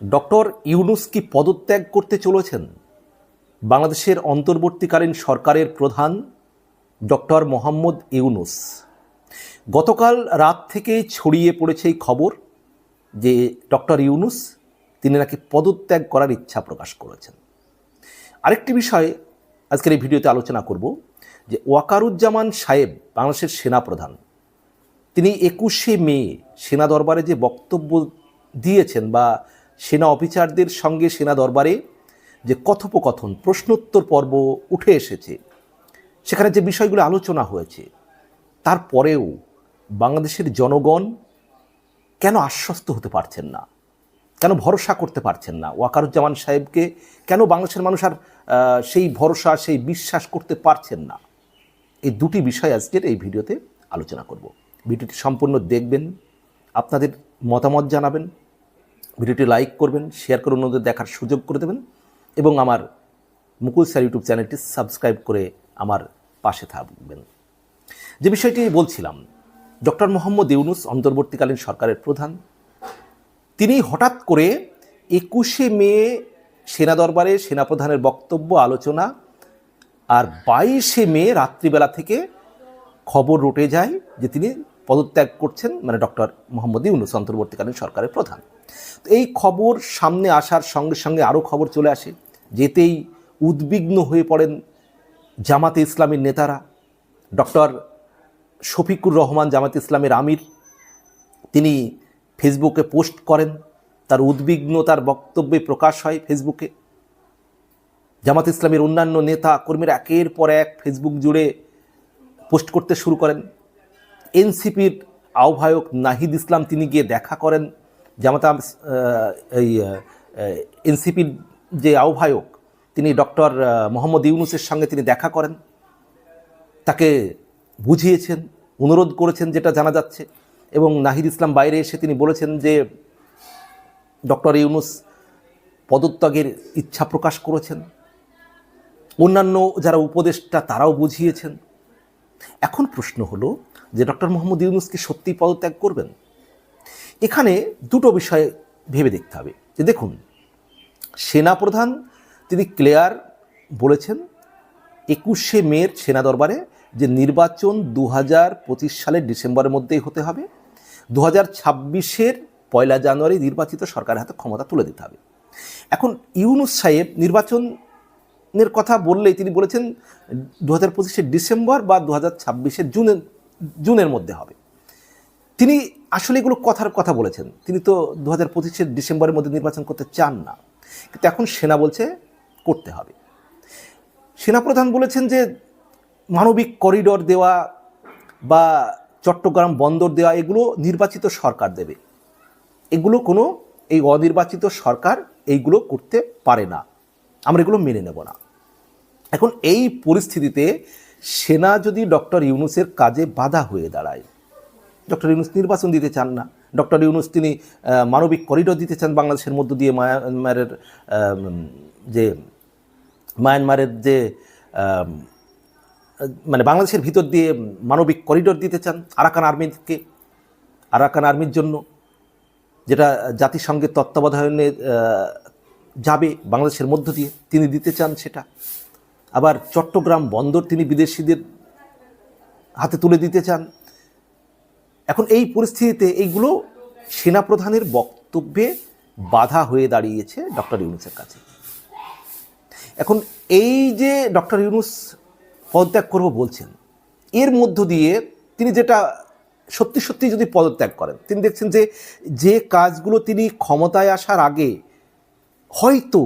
Doctor Yunus কি পদত্যাগ করতে চলেছেন? বাংলাদেশের অন্তর্বর্তীকালীন সরকারের প্রধান ডক্টর মোহাম্মদ ইউনুস। গতকাল রাত থেকে ছড়িয়ে পড়েছে এই খবর যে ডক্টর ইউনুস তিনি নাকি পদত্যাগ করার ইচ্ছা প্রকাশ করেছেন। আরেকটি বিষয় আজকের এই ভিডিওতে আলোচনা করব যে ওয়াকারুজ্জামান সাহেব বাংলাদেশের সেনাপ্রধান, তিনি একুশে মে সেনা দরবারে যে বক্তব্য দিয়েছেন বা সেনা অফিসারদের সঙ্গে সেনা দরবারে যে কথোপকথন, প্রশ্নোত্তর পর্ব উঠে এসেছে, সেখানে যে বিষয়গুলো আলোচনা হয়েছে তারপরেও বাংলাদেশের জনগণ কেন আশ্বস্ত হতে পারছেন না? কেন ভরসা করতে পারছেন না? ওয়াকারুজ্জামান সাহেবকে কেন বাংলাদেশের মানুষ আর সেই ভরসা, সেই বিশ্বাস করতে পারছেন না? এই দুটি বিষয় আজকের এই ভিডিওতে আলোচনা করব। ভিডিওটি সম্পূর্ণ দেখবেন, আপনাদের মতামত জানাবেন ভিডিওটি লাইক করবেন শেয়ার করে অন্যদের দেখার সুযোগ করে দেবেন এবং আমার মুকুল স্যার ইউটিউব চ্যানেলটি সাবস্ক্রাইব করে আমার পাশে থাকবেন। যে বিষয়টি বলছিলাম, ডক্টর মোহাম্মদ ইউনুস অন্তর্বর্তীকালীন সরকারের প্রধান। তিনি হঠাৎ করে একুশে মে সেনা দরবারে সেনাপ্রধানের বক্তব্য, আলোচনা আর বাইশে মে রাত্রিবেলা থেকে খবর রটে যায় যে তিনি পদত্যাগ করছেন মানে ডক্টর মোহাম্মদ ইউনুস অন্তর্বর্তীকালীন সরকারের প্রধান। এই খবর সামনে আসার সঙ্গে সঙ্গে আরও খবর চলে আসে, যেতেই উদ্বিগ্ন হয়ে পড়েন জামাতে ইসলামের নেতারা। ডক্টর শফিকুর রহমান, জামাতে ইসলামের আমির, তিনি ফেসবুকে পোস্ট করেন, তার উদ্বিগ্নতার বক্তব্যে প্রকাশ হয় ফেসবুকে। জামাত ইসলামের অন্যান্য নেতা কর্মীরা একের পর এক ফেসবুক জুড়ে পোস্ট করতে শুরু করেন। এনসিপির আহ্বায়ক নাহিদ ইসলাম তিনি গিয়ে দেখা করেন। জামাতা এই এনসিপির যে আহ্বায়ক, তিনি ডক্টর মোহাম্মদ ইউনুসের সঙ্গে তিনি দেখা করেন। তাকে বুঝিয়েছেন, অনুরোধ করেছেন যেটা জানা যাচ্ছে। এবং নাহিদ ইসলাম বাইরে এসে তিনি বলেছেন যে ডক্টর ইউনুস পদত্যাগের ইচ্ছা প্রকাশ করেছেন। অন্যান্য যারা উপদেষ্টা, তারাও বুঝিয়েছেন। এখন প্রশ্ন হলো যে ডক্টর মোহাম্মদ ইউনুস কি সত্যিই পদত্যাগ করবেন? এখানে দুটো বিষয় ভেবে দেখতে হবে। যে দেখুন, সেনাপ্রধান তিনি ক্লিয়ার বলেছেন, একুশে মের সেনা দরবারে যে নির্বাচন দু হাজার পঁচিশ সালের ডিসেম্বরের মধ্যেই হতে হবে দু হাজার ছাব্বিশের পয়লা জানুয়ারি নির্বাচিত সরকারের হাতে ক্ষমতা তুলে দিতে হবে। এখন ইউনুস সাহেব নির্বাচনের কথা বললেই তিনি বলেছেন দু হাজার পঁচিশের ডিসেম্বর বা দু হাজার জুনের জুনের মধ্যে হবে। তিনি আসলে এগুলো কথার কথা বলেছেন। তিনি তো দু হাজার পঁচিশের ডিসেম্বরের মধ্যে নির্বাচন করতে চান না। কিন্তু এখন সেনা বলছে, করতে হবে। সেনাপ্রধান বলেছেন যে, মানবিক করিডর দেওয়া বা চট্টগ্রাম বন্দর দেওয়া, এগুলো নির্বাচিত সরকার দেবে। এগুলো কোনো, এই অনির্বাচিত সরকার এইগুলো করতে পারে না। আমরা এগুলো মেনে নেব না। এখন এই পরিস্থিতিতে সেনা যদি ডক্টর ইউনুসের কাজে বাধা হয়ে দাঁড়ায় ডক্টর ইউনুস নির্বাচন দিতে চান না। ডক্টর ইউনুস তিনি মানবিক করিডোর দিতে চান বাংলাদেশের মধ্য দিয়ে মায়ানমারের যে মায়ানমারের যে মানে বাংলাদেশের ভিতর দিয়ে মানবিক করিডোর দিতে চান আরাকান আর্মিকে, আরাকান আর্মির জন্য, যেটা জাতিসংঘের তত্ত্বাবধানে যাবে বাংলাদেশের মধ্য দিয়ে, তিনি দিতে চান সেটা। আবার চট্টগ্রাম বন্দর তিনি বিদেশিদের হাতে তুলে দিতে চান। এখন এই পরিস্থিতিতে এইগুলো সেনাপ্রধানের বক্তব্যে বাধা হয়ে দাঁড়িয়েছে ডক্টর ইউনুসের কাছে। এখন এই যে ডক্টর ইউনুস পদত্যাগ করব বলছেন, এর মধ্য দিয়ে তিনি যেটা সত্যি সত্যি যদি পদত্যাগ করেন, তিনি দেখছেন যে যে কাজগুলো তিনি ক্ষমতায় আসার আগে হয়তো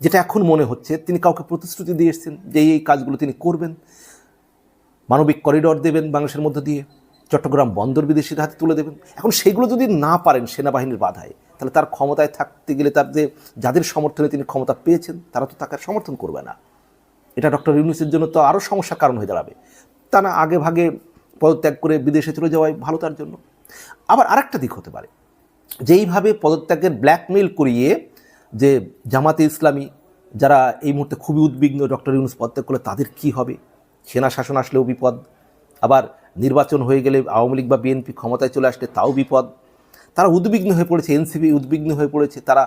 যেটা এখন মনে হচ্ছে, তিনি কাউকে প্রতিশ্রুতি দিয়ে যে এই কাজগুলো তিনি করবেন। মানবিক করিডর দেবেন বাংলাদেশের মধ্য দিয়ে। চট্টগ্রাম বন্দর বিদেশির হাতে তুলে দেবেন। এখন সেগুলো যদি না পারেন সেনাবাহিনীর বাধায়, তাহলে তার ক্ষমতায় থাকতে গেলে তার যে, যাদের সমর্থনে তিনি ক্ষমতা পেয়েছেন, তারা তো তাকে সমর্থন করবে না। এটা ডক্টর ইউনুসের জন্য তো আরও সমস্যার কারণ হয়ে দাঁড়াবে। তা না আগে ভাগে পদত্যাগ করে বিদেশে চলে যাওয়াই ভালো তার জন্য। আবার আরেকটা দিক হতে পারে। যেইভাবে পদত্যাগের ব্ল্যাকমেল করিয়ে যে জামাতে ইসলামী যারা এই মুহূর্তে খুবই উদ্বিগ্ন ডক্টর ইউনুস পদত্যাগ করলে তাদের কি হবে? সেনা শাসন আসলেও বিপদ। আবার নির্বাচন হয়ে গেলে আওয়ামী লীগ বা বিএনপি ক্ষমতায় চলে আসলে তাও বিপদ। তারা উদ্বিগ্ন হয়ে পড়েছে, এনসিপি উদ্বিগ্ন হয়ে পড়েছে, তারা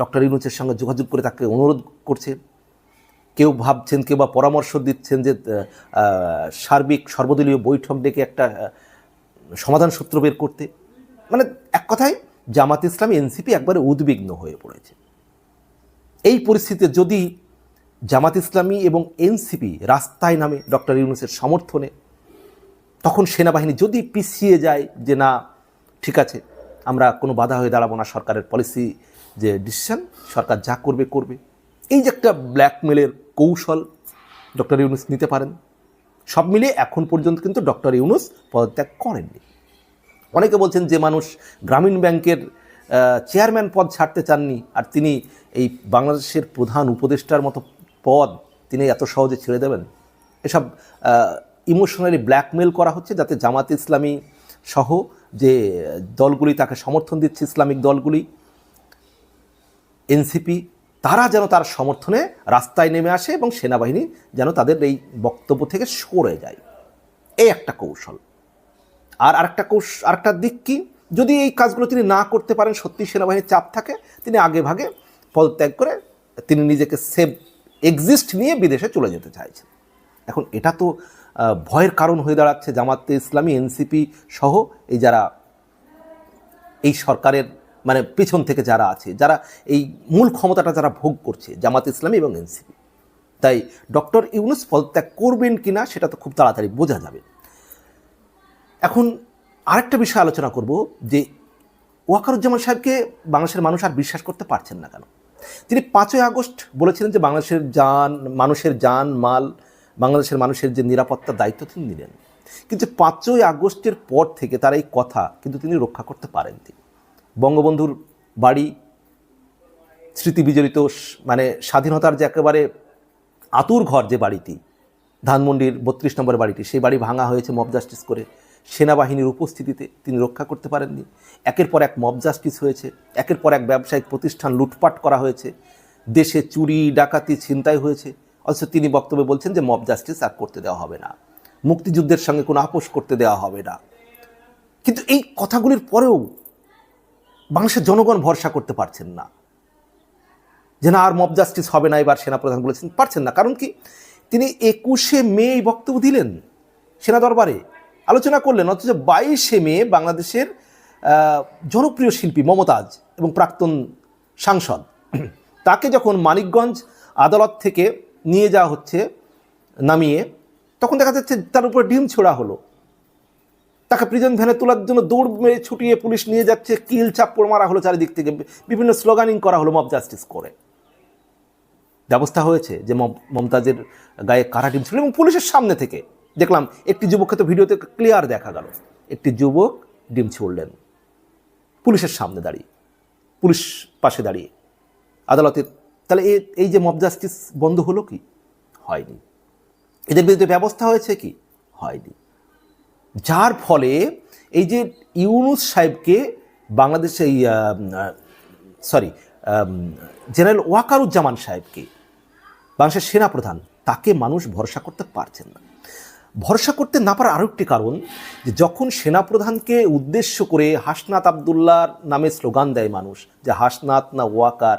ডক্টর ইউনুসের সঙ্গে যোগাযোগ করে তাকে অনুরোধ করছে। কেউ ভাবছেন, কেউ বা পরামর্শ দিচ্ছেন যে সার্বিক সর্বদলীয় বৈঠক ডেকে একটা সমাধান সূত্র বের করতে। মানে এক কথায়, জামাত ইসলামী, এনসিপি একবারে উদ্বিগ্ন হয়ে পড়েছে। এই পরিস্থিতিতে যদি জামাত ইসলামী এবং এনসিপি রাস্তায় নামে ডক্টর ইউনুসের সমর্থনে তখন সেনাবাহিনী যদি পিছিয়ে যায় যে না, ঠিক আছে, আমরা কোনো বাধা হয়ে দাঁড়াবো না সরকারের পলিসি যে ডিসিশন সরকার যা করবে করবে। এই যে একটা ব্ল্যাকমেলের কৌশল ডক্টর ইউনুস নিতে পারেন, সব মিলিয়ে এখন পর্যন্ত কিন্তু ডক্টর ইউনুস পদত্যাগ করেননি। অনেকে বলছেন যে মানুষ গ্রামীণ ব্যাংকের চেয়ারম্যান পদ ছাড়তে চাননি, আর তিনি এই বাংলাদেশের প্রধান উপদেষ্টার মতো পদ তিনি এত সহজে ছেড়ে দেবেন। এসব ইমোশনালি ব্ল্যাকমেল করা হচ্ছে যাতে জামাত ইসলামী সহ যে দলগুলি তাকে সমর্থন দিচ্ছে, ইসলামিক দলগুলি, এনসিপি, তারা যেন তার সমর্থনে রাস্তায় নেমে আসে এবং সেনাবাহিনী যেন তাদের এই বক্তব্য থেকে সরে যায়। এই একটা কৌশল। আর আরেকটা কৌশ, আরেকটা দিক কি? যদি এই কাজগুলো তিনি না করতে পারেন, সত্যি সেনাবাহিনীর চাপ থাকে, তিনি আগে ভাগে পদত্যাগ করে তিনি নিজেকে সেভ এক্সিস্ট নিয়ে বিদেশে চলে যেতে চাইছেন। এখন এটা তো ভয়ের কারণ হয়ে দাঁড়াচ্ছে জামাতে ইসলামী, এনসিপি সহ এই যারা এই সরকারের মানে পেছন থেকে যারা আছে, যারা এই মূল ক্ষমতাটা যারা ভোগ করছে জামাত ইসলামী এবং এনসিপি। তাই ডক্টর ইউনুস পদত্যাগ করবেন কিনা সেটা তো খুব তাড়াতাড়ি বোঝা যাবে। এখন আরেকটা বিষয় আলোচনা করব যে ওয়াকারুজ্জামান সাহেবকে বাংলাদেশের মানুষ আর বিশ্বাস করতে পারছেন না কেন? তিনি পাঁচই আগস্ট বলেছিলেন যে বাংলাদেশের যান, মানুষের যান, মাল বাংলাদেশের মানুষের যে নিরাপত্তার দায়িত্ব তিনি নিলেন। কিন্তু পাঁচই আগস্টের পর থেকে তার এই কথা কিন্তু তিনি রক্ষা করতে পারেননি। বঙ্গবন্ধুর বাড়ি স্মৃতি বিজড়িত মানে স্বাধীনতার যে একেবারে আতুর ঘর যে বাড়িটি, ধানমন্ডির বত্রিশ নম্বর বাড়িটি, সেই বাড়ি ভাঙা হয়েছে মব জাস্টিস করে। সেনাবাহিনীর উপস্থিতিতে তিনি রক্ষা করতে পারেননি। একের পর এক মব জাস্টিস হয়েছে, একের পর এক ব্যবসায়িক প্রতিষ্ঠান লুটপাট করা হয়েছে, দেশে চুরি, ডাকাতি, ছিনতাই হয়েছে। অথচ তিনি বক্তব্যে বলছেন যে মব জাস্টিস আর করতে দেওয়া হবে না। মুক্তিযুদ্ধের সঙ্গে কোনো আপোষ করতে দেওয়া হবে না। কিন্তু এই কথাগুলির পরেও বাংলাদেশের জনগণ ভরসা করতে পারছেন না। যে, না, আর মব জাস্টিস হবে না, এবার সেনাপ্রধান বলেছেন, পারছেন না। কারণ কি? তিনি একুশে মে এই বক্তব্য দিলেন সেনা দরবারে। আলোচনা করলেন, অথচ বাইশে মে বাংলাদেশের জনপ্রিয় শিল্পী মমতাজ এবং প্রাক্তন সাংসদ, তাকে যখন মানিকগঞ্জ আদালত থেকে নিয়ে যাওয়া হচ্ছে, নামিয়ে। তখন দেখা যাচ্ছে তার উপরে ডিম ছোড়া হলো। তাকে প্রিজন ভ্যানে তোলার জন্য দৌড় মেরে ছুটিয়ে পুলিশ নিয়ে যাচ্ছে, কিল চাপ্পড় মারা হলো চারিদিক থেকে, বিভিন্ন স্লোগানিং করা হলো মব জাস্টিস করে। ব্যবস্থা হয়েছে যে মম- মমতাজের গায়ে কারা ডিম ছিল এবং পুলিশের সামনে থেকে দেখলাম একটি যুবককে তো ভিডিওতে ক্লিয়ার দেখা গেল। একটি যুবক ডিম ছুড়লেন। পুলিশের সামনে দাঁড়িয়ে, পুলিশ পাশে দাঁড়িয়ে। আদালতের তাহলে এই যে মব জাস্টিস বন্ধ হলো কি? হয়নি। এদের বিরুদ্ধে ব্যবস্থা হয়েছে কি? হয়নি। যার ফলে এই যে ইউনুস সাহেবকে বাংলাদেশে সরি জেনারেল ওয়াকারুজ্জামান সাহেবকে, বাংলাদেশের সেনাপ্রধান, তাকে মানুষ ভরসা করতে পারছেন না। ভরসা করতে না পারার আরও একটি কারণ যে যখন সেনাপ্রধানকে উদ্দেশ্য করে হাসনাত আবদুল্লার নামে স্লোগান দেয় মানুষ যে হাসনাত না ওয়াকার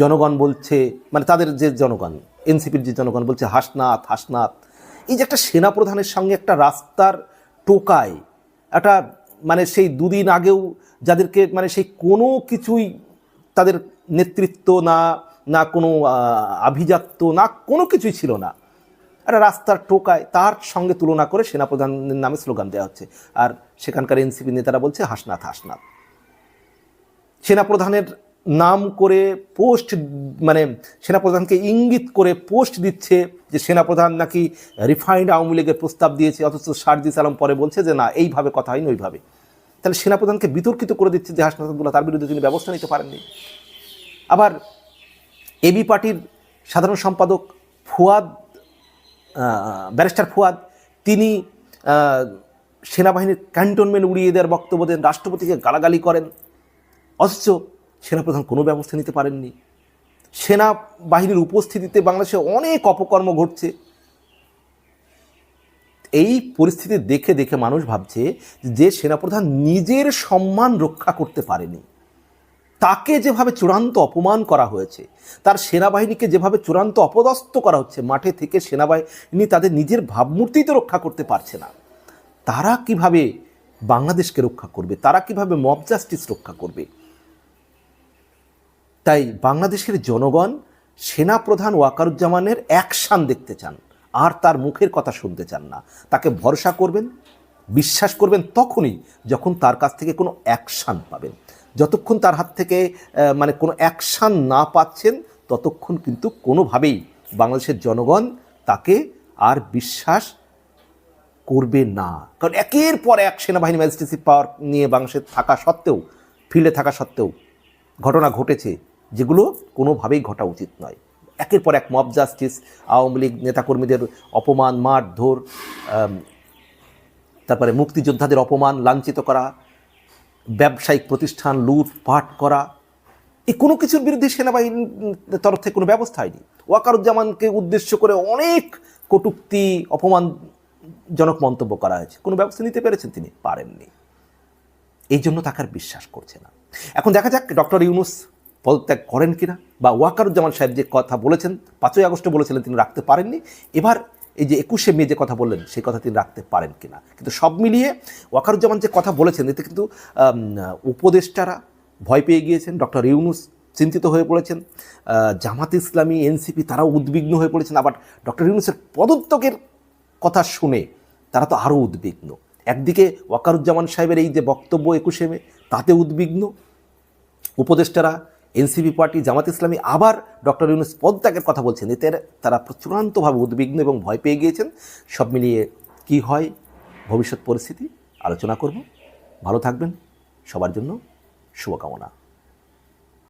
জনগণ বলছে মানে তাদের যে জনগণ, এনসিপির যে জনগণ বলছে, হাসনাত হাসনাত। এই যে একটা সেনাপ্রধানের সঙ্গে একটা রাস্তার টোকায়, একটা মানে সেই দুদিন আগেও যাদেরকে মানে সেই কোনো কিছুই তাদের নেতৃত্ব না না কোনো আভিজাত্য, না কোনো কিছুই ছিল না। একটা রাস্তার টোকায় তার সঙ্গে তুলনা করে সেনাপ্রধানের নামে স্লোগান দেওয়া হচ্ছে। আর সেখানকার এনসিপি নেতারা বলছে, হাসনাত হাসনাত। সেনাপ্রধানের নাম করে পোস্ট মানে সেনাপ্রধানকে ইঙ্গিত করে পোস্ট দিচ্ছে যে সেনাপ্রধান নাকি রিফাইন্ড আওয়ামী লীগের প্রস্তাব দিয়েছে, অথচ শারজিস আলম পরে বলছে যে না, এইভাবে কথা হয়নি, ওইভাবে। তাহলে সেনাপ্রধানকে বিতর্কিত করে দিচ্ছে যে হাসনাত তার বিরুদ্ধে তিনি ব্যবস্থা নিতে পারেননি। আবার এবি পার্টির সাধারণ সম্পাদক ফুয়াদ ব্যারিস্টার ফুয়াদ, তিনি সেনাবাহিনীর ক্যান্টনমেন্ট উড়িয়ে দেওয়ার বক্তব্য দেন, রাষ্ট্রপতিকে গালাগালি করেন। অথচ সেনাপ্রধান কোনো ব্যবস্থা নিতে পারেননি। সেনাবাহিনীর উপস্থিতিতে বাংলাদেশে অনেক অপকর্ম ঘটছে। এই পরিস্থিতি দেখে দেখে মানুষ ভাবছে যে সেনাপ্রধান নিজের সম্মান রক্ষা করতে পারেনি। তাকে যেভাবে চূড়ান্ত অপমান করা হয়েছে, তার সেনাবাহিনীকে যেভাবে চূড়ান্ত অপদস্থ করা হচ্ছে, মাঠে থেকে সেনাবাহিনী তাদের নিজের ভাবমূর্তি তো রক্ষা করতে পারছে না। তারা কীভাবে বাংলাদেশকে রক্ষা করবে? তারা কীভাবে মব জাস্টিস রক্ষা করবে? তাই বাংলাদেশের জনগণ সেনাপ্রধান ওয়াকারুজ্জামানের অ্যাকশান দেখতে চান, আর তার মুখের কথা শুনতে চান না। তাকে ভরসা করবেন, বিশ্বাস করবেন তখনই যখন তার কাছ থেকে কোনো অ্যাকশান পাবেন। যতক্ষণ তার হাত থেকে মানে কোনো অ্যাকশান না পাচ্ছেন, ততক্ষণ কিন্তু কোনোভাবেই বাংলাদেশের জনগণ তাকে আর বিশ্বাস করবে না। কারণ একের পর এক সেনাবাহিনী ম্যাজিস্ট্রেসি পাওয়ার নিয়ে বাংলাদেশে থাকা সত্ত্বেও, ফিল্ডে থাকা সত্ত্বেও ঘটনা ঘটেছে। যেগুলো কোনোভাবেই ঘটা উচিত নয়। একের পর এক মব জাস্টিস আওয়ামী লীগ নেতাকর্মীদের অপমান, মারধর তারপরে মুক্তিযোদ্ধাদের অপমান, লাঞ্ছিত করা, ব্যবসায়িক প্রতিষ্ঠান, লুটপাট করা এই কোনো কিছুর বিরুদ্ধে সেনাবাহিনীর তরফ থেকে কোনো ব্যবস্থা হয়নি। ওয়াকারুজ্জামানকে উদ্দেশ্য করে অনেক কটূক্তি, অপমানজনক মন্তব্য করা হয়েছে। কোনো ব্যবস্থা নিতে পেরেছেন তিনি? পারেননি। এই জন্য তাকে আর বিশ্বাস করছে না। এখন দেখা যাক, ডক্টর ইউনুস পদত্যাগ করেন কিনা? বা ওয়াকারুজ্জামান সাহেব যে কথা বলেছেন, পাঁচই আগস্টে বলেছিলেন তিনি রাখতে পারেননি। এবার এই যে একুশে মে যে কথা বললেন, সেই কথা তিনি রাখতে পারেন কিনা? কিন্তু সব মিলিয়ে ওয়াকারুজ্জামান যে কথা বলেছেন, এতে কিন্তু উপদেষ্টারা ভয় পেয়ে গিয়েছেন। ডক্টর ইউনুস চিন্তিত হয়ে পড়েছেন। জামাত ইসলামী, এনসিপি তারাও উদ্বিগ্ন হয়ে পড়েছেন। আবার ডক্টর ইউনুসের পদত্যাগের কথা শুনে তারা তো আরও উদ্বিগ্ন। একদিকে ওয়াকারুজ্জামান সাহেবের এই যে বক্তব্য একুশে মে, তাতে উদ্বিগ্ন। উপদেষ্টারা এনসিপি পার্টি জামাত ইসলামী আবার ডক্টর ইউনুস পদত্যাগের কথা বলছেন। এতে তারা চূড়ান্তভাবে উদ্বিগ্ন এবং ভয় পেয়ে গিয়েছেন। সব মিলিয়ে কি হয়? ভবিষ্যৎ পরিস্থিতি আলোচনা করব। ভালো থাকবেন। সবার জন্য শুভকামনা।